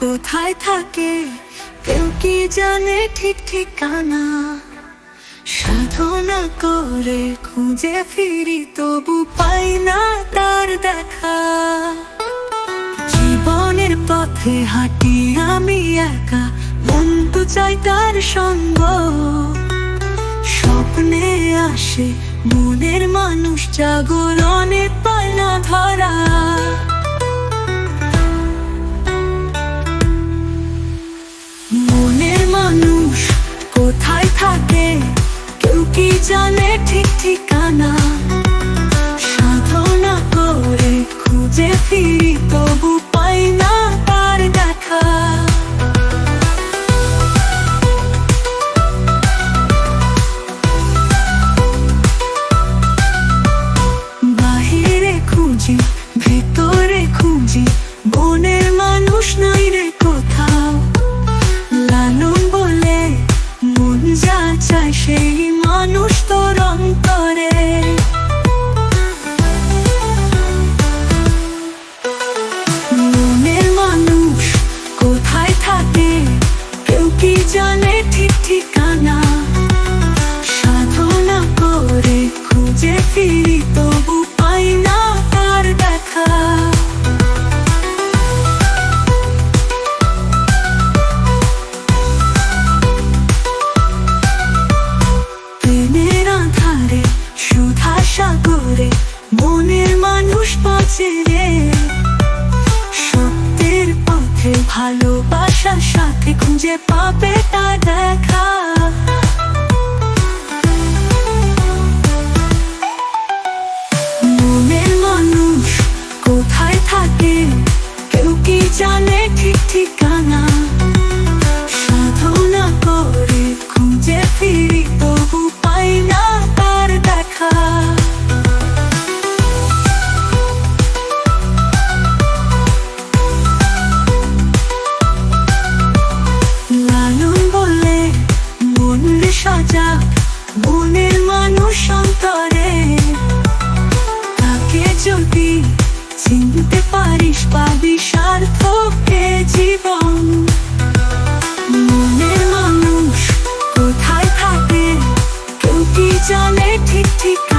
কোথায় থাকে? কেউ কি জানে ঠিক ঠিকানা? সাধনা করে খুঁজে ফিরি, তবু পাই না তার দেখা। জীবনের পথে হাঁটি আমি একা, মন তো চাই তার সঙ্গ। স্বপ্নে আসে মনের মানুষ, জাগরণে কি জানে ঠিক ঠিকানা? সাধনা করে খুঁজে ফিরি, তবু পাই না তার দেখা। বাহিরে খুঁজি, ভেতরে খুঁজি বনের মানুষ নাই রে খুঁজে ফিরি তবু পাই না তার দেখা। মনের মানুষ বাঁচে রে। সত্যের পথে ভালোবাসার সাথে খুঁজে পাবে তা দেখা। ঠিক ঠিক